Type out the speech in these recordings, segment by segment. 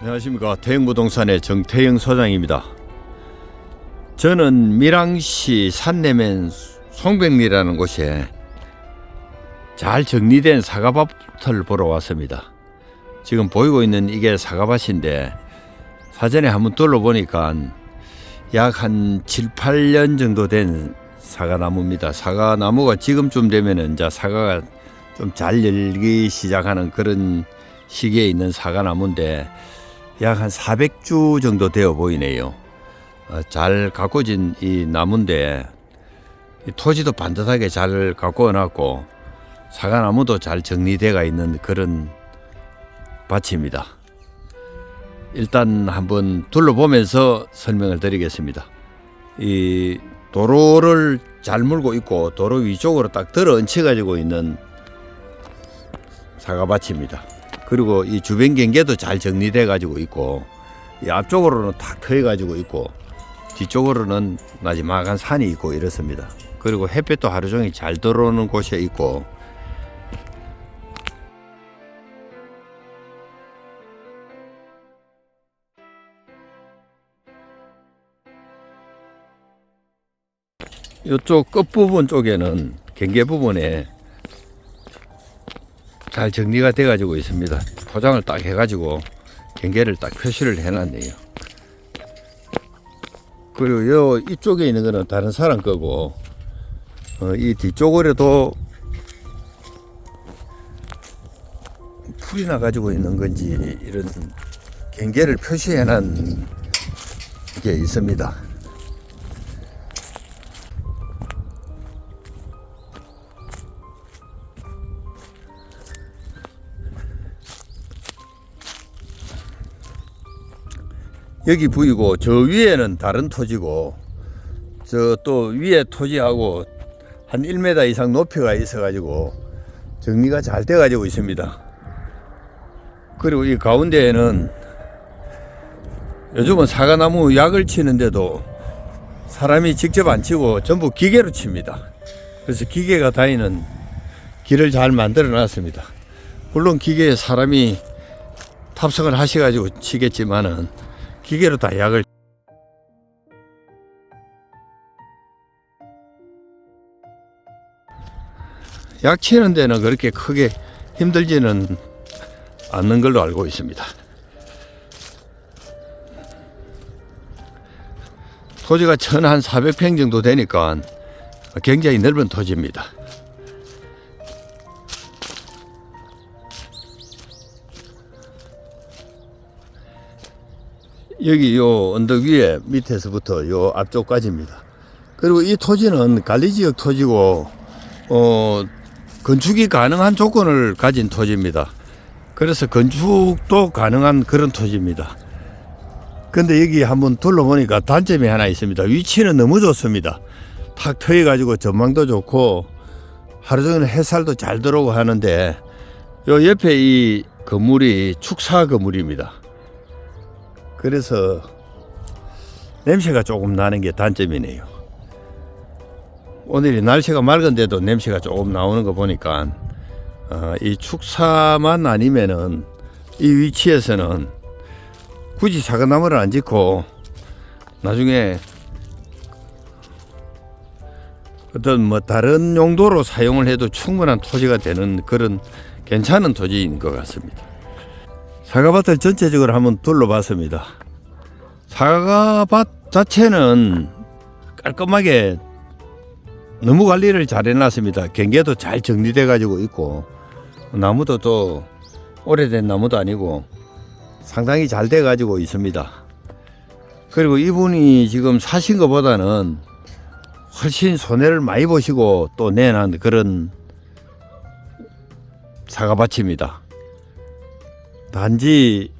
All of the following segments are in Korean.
안녕하십니까 태영부동산의 정태영 소장입니다. 저는 밀양시 산내면 송백리라는 곳에 잘 정리된 사과밭을 보러 왔습니다. 지금 보이고 있는 이게 사과밭인데 사전에 한번 둘러보니까 약 한 7, 8년 정도 된 사과나무입니다. 사과나무가 지금쯤 되면은 이제 사과가 좀 잘 열기 시작하는 그런 시기에 있는 사과나무인데 약 한 400주 정도 되어 보이네요. 어, 잘 가꿔진 이 나무인데 이 토지도 반듯하게 잘 가꿔 놨고 사과나무도 잘 정리되어 있는 그런 밭입니다. 일단 한번 둘러보면서 설명을 드리겠습니다. 이 도로를 잘 물고 있고 도로 위쪽으로 딱 들어 얹혀 가지고 있는 사과밭입니다. 그리고 이 주변 경계도 잘 정리돼 가지고 있고 이 앞쪽으로는 탁 트여 가지고 있고 뒤쪽으로는 나지막한 산이 있고 이렇습니다. 그리고 햇볕도 하루 종일 잘 들어오는 곳에 있고 이쪽 끝부분 쪽에는 경계 부분에 잘 정리가 돼 가지고 있습니다. 포장을 딱 해 가지고 경계를 딱 표시를 해 놨네요. 그리고 요 이쪽에 있는 거는 다른 사람 거고 어, 이 뒤쪽으로도 풀이 나 가지고 있는 건지 이런 경계를 표시해 놓은 게 있습니다. 여기 부이고 저 위에는 다른 토지고 저 또 위에 토지하고 한 1m 이상 높이가 있어 가지고 정리가 잘 돼 가지고 있습니다. 그리고 이 가운데에는 요즘은 사과나무 약을 치는데도 사람이 직접 안 치고 전부 기계로 칩니다. 그래서 기계가 다니는 길을 잘 만들어 놨습니다. 물론 기계에 사람이 탑승을 하셔가지고 치겠지만은 기계로 다 약을 약 치는 데는 그렇게 크게 힘들지는 않는 걸로 알고 있습니다. 토지가 천 한 400평 정도 되니까 굉장히 넓은 토지입니다. 여기 요 언덕 위에 밑에서부터 요 앞쪽까지입니다. 그리고 이 토지는 관리 지역 토지고 어 건축이 가능한 조건을 가진 토지입니다. 그래서 건축도 가능한 그런 토지입니다. 근데 여기 한번 둘러보니까 단점이 하나 있습니다. 위치는 너무 좋습니다. 탁 트여 가지고 전망도 좋고 하루 종일 햇살도 잘 들어오고 하는데 요 옆에 이 건물이 축사 건물입니다. 그래서 냄새가 조금 나는 게 단점이네요. 오늘이 날씨가 맑은데도 냄새가 조금 나오는 거 보니까 어, 이 축사만 아니면은 이 위치에서는 굳이 사과나무를 안 짓고 나중에 어떤 뭐 다른 용도로 사용을 해도 충분한 토지가 되는 그런 괜찮은 토지인 것 같습니다. 사과밭을 전체적으로 한번 둘러봤습니다. 사과밭 자체는 깔끔하게 너무 관리를 잘 해놨습니다. 경계도 잘 정리돼 가지고 있고 나무도 또 오래된 나무도 아니고 상당히 잘 돼 가지고 있습니다. 그리고 이분이 지금 사신 것보다는 훨씬 손해를 많이 보시고 또 내놓은 그런 사과밭입니다. 단지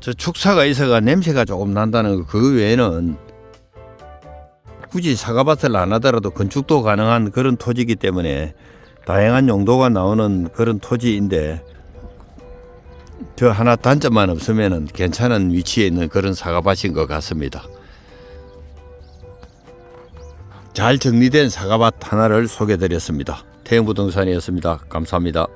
저 축사가 있어가 냄새가 조금 난다는 거그 외에는 굳이 사과밭을 안 하더라도 건축도 가능한 그런 토지이기 때문에 다양한 용도가 나오는 그런 토지인데 저 하나 단점만 없으면 괜찮은 위치에 있는 그런 사과밭인 것 같습니다. 잘 정리된 사과밭 하나를 소개드렸습니다. 태영부동산이었습니다. 감사합니다.